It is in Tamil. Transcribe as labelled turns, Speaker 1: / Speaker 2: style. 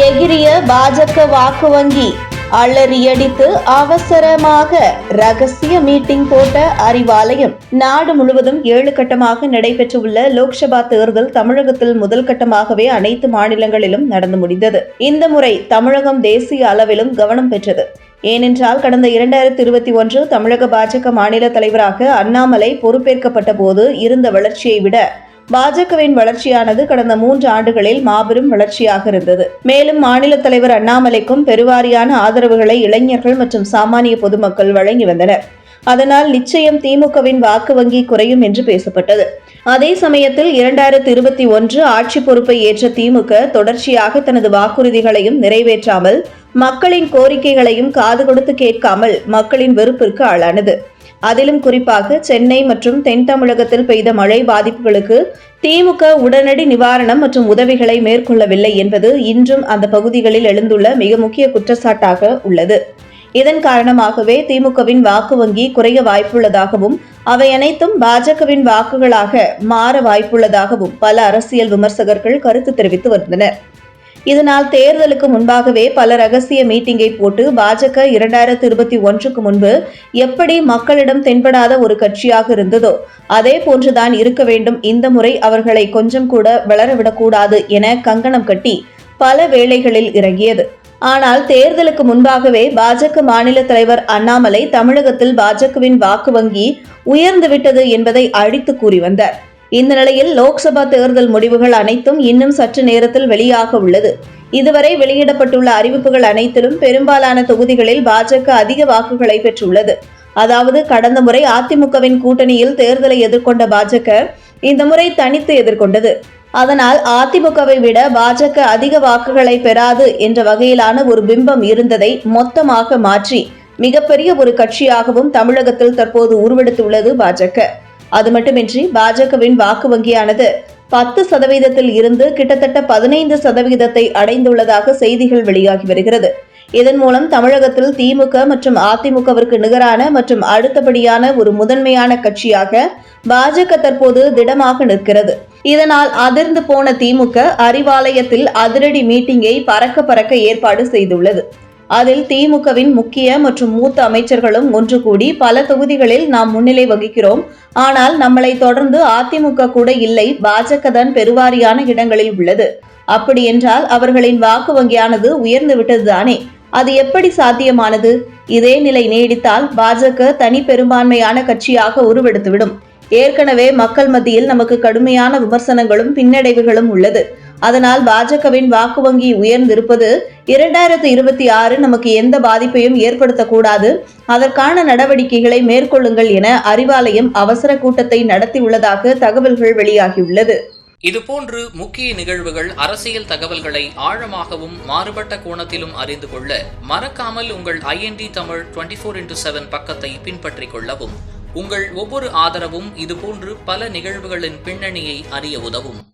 Speaker 1: எகிரிய பாஜக வாக்கு வங்கி அலறியடித்து அவசரமாக ரகசிய மீட்டிங் போட்ட அறிவாலயம். நாடு முழுவதும் ஏழு கட்டமாக நடைபெற்றுள்ள லோக்சபா தேர்தல் தமிழகத்தில் முதல் கட்டமாகவே அனைத்து மாநிலங்களிலும் நடந்து முடிந்தது. இந்த முறை தமிழகம் தேசிய அளவிலும் கவனம் பெற்றது. ஏனென்றால் கடந்த இரண்டாயிரத்தி இருபத்தி ஒன்று தமிழக பாஜக மாநில தலைவராக அண்ணாமலை பொறுப்பேற்கப்பட்ட போது இருந்த வளர்ச்சியை விட பாஜகவின் வளர்ச்சியானது கடந்த மூன்று ஆண்டுகளில் மாபெரும் வளர்ச்சியாக இருந்தது. மேலும் மாநில தலைவர் அண்ணாமலைக்கும் பெருவாரியான ஆதரவுகளை இளைஞர்கள் மற்றும் சாமானிய பொதுமக்கள் வழங்கி வந்தனர். அதனால் நிச்சயம் திமுகவின் வாக்கு வங்கி குறையும் என்று பேசப்பட்டது. அதே சமயத்தில் இரண்டாயிரத்தி இருபத்தி ஒன்று ஆட்சி பொறுப்பை ஏற்ற திமுக தொடர்ச்சியாக தனது வாக்குறுதிகளையும் நிறைவேற்றாமல் மக்களின் கோரிக்கைகளையும் காது கொடுத்து கேட்காமல் மக்களின் வெறுப்பிற்கு ஆளானது. அதிலும் குறிப்பாக சென்னை மற்றும் தென் தமிழகத்தில் பெய்த மழை பாதிப்புகளுக்கு திமுக உடனடி நிவாரணம் மற்றும் உதவிகளை மேற்கொள்ளவில்லை என்பது இன்றும் அந்த பகுதிகளில் எழுந்துள்ள மிக முக்கிய குற்றச்சாட்டாக உள்ளது. இதன் காரணமாகவே திமுகவின் வாக்கு வங்கி குறைய வாய்ப்புள்ளதாகவும் அவை அனைத்தும் பாஜகவின் வாக்குகளாக மாற வாய்ப்புள்ளதாகவும் பல அரசியல் விமர்சகர்கள் கருத்து தெரிவித்து வந்தனர் இதனால் தேர்தலுக்கு முன்பாகவே பல ரகசிய மீட்டிங்கை போட்டு பாஜக இரண்டாயிரத்தி இருபத்தி ஒன்றுக்கு முன்பு எப்படி மக்களிடம் தென்படாத ஒரு கட்சியாக இருந்ததோ அதே போன்றுதான் இருக்க வேண்டும். இந்த முறை அவர்களை கொஞ்சம் கூட வளரவிடக்கூடாது என கங்கணம் கட்டி பல வேளைகளில் இறங்கியது. ஆனால் தேர்தலுக்கு முன்பாகவே பாஜக மாநில தலைவர் அண்ணாமலை தமிழகத்தில் பாஜகவின் வாக்கு வங்கி உயர்ந்துவிட்டது என்பதை அழித்து கூறி வந்தார். இந்த நிலையில் லோக்சபா தேர்தல் முடிவுகள் அனைத்தும் இன்னும் சற்று நேரத்தில் வெளியாக உள்ளது. இதுவரை வெளியிடப்பட்டுள்ள அறிவிப்புகள் அனைத்திலும் பெரும்பாலான தொகுதிகளில் பாஜக அதிக வாக்குகளை பெற்றுள்ளது. அதாவது கடந்த முறை அதிமுகவின் கூட்டணியில் தேர்தலை எதிர்கொண்ட பாஜக இந்த முறை தனித்து எதிர்கொண்டது. அதனால் அதிமுகவை விட பாஜக அதிக வாக்குகளை பெறாது என்ற வகையிலான ஒரு பிம்பம் இருந்ததை மொத்தமாக மாற்றி மிகப்பெரிய ஒரு கட்சியாகவும் தமிழகத்தில் தற்போது உருவெடுத்துள்ளது பாஜக. அது மட்டுமின்றி பாஜகவின் வாக்கு வங்கியானது பத்து சதவீதத்தில் இருந்து கிட்டத்தட்ட பதினைந்து சதவீதத்தை அடைந்துள்ளதாக செய்திகள் வெளியாகி வருகிறது. இதன் மூலம் தமிழகத்தில் திமுக மற்றும் அதிமுகவிற்கு நிகரான மற்றும் அடுத்தபடியான ஒரு முதன்மையான கட்சியாக பாஜக தற்போது திடமாக நிற்கிறது. இதனால் அதிர்ந்து போன திமுக அறிவாலயத்தில் அதிரடி மீட்டிங்கை பறக்க பறக்க ஏற்பாடு செய்துள்ளது. அதில் திமுகவின் முக்கிய மற்றும் மூத்த அமைச்சர்களும் ஒன்று கூடி பல தொகுதிகளில் நாம் முன்னிலை வகிக்கிறோம். ஆனால் நம்மளை தொடர்ந்து அதிமுக கூட இல்லை. பாஜக தான் பெருவாரியான இடங்களில் உள்ளது. அப்படி என்றால் அவர்களின் வாக்கு வங்கியானது உயர்ந்து விட்டதுதானே அது எப்படி சாத்தியமானது? இதே நிலை நீடித்தால் பாஜக தனி பெரும்பான்மையான கட்சியாக உருவெடுத்துவிடும். ஏற்கனவே மக்கள் மத்தியில் நமக்கு கடுமையான விமர்சனங்களும் பின்னடைவுகளும் உள்ளது. அதனால் பாஜகவின் வாக்கு வங்கி உயர்ந்திருப்பது இரண்டாயிரத்து இருபத்தி ஆறு நமக்கு எந்த பாதிப்பையும் ஏற்படுத்தக்கூடாது. அதற்கான நடவடிக்கைகளை மேற்கொள்ளுங்கள் என அறிவாலயம் அவசர கூட்டத்தை நடத்தியுள்ளதாக தகவல்கள் வெளியாகியுள்ளது.
Speaker 2: இதுபோன்று முக்கிய நிகழ்வுகள் அரசியல் தகவல்களை ஆழமாகவும் மாறுபட்ட கோணத்திலும் அறிந்து கொள்ள மறக்காமல் உங்கள் IND Tamil twenty four into seven பக்கத்தை பின்பற்றிக் கொள்ளவும். உங்கள் ஒவ்வொரு ஆதரவும் இதுபோன்று பல நிகழ்வுகளின் பின்னணியை அறிய உதவும்.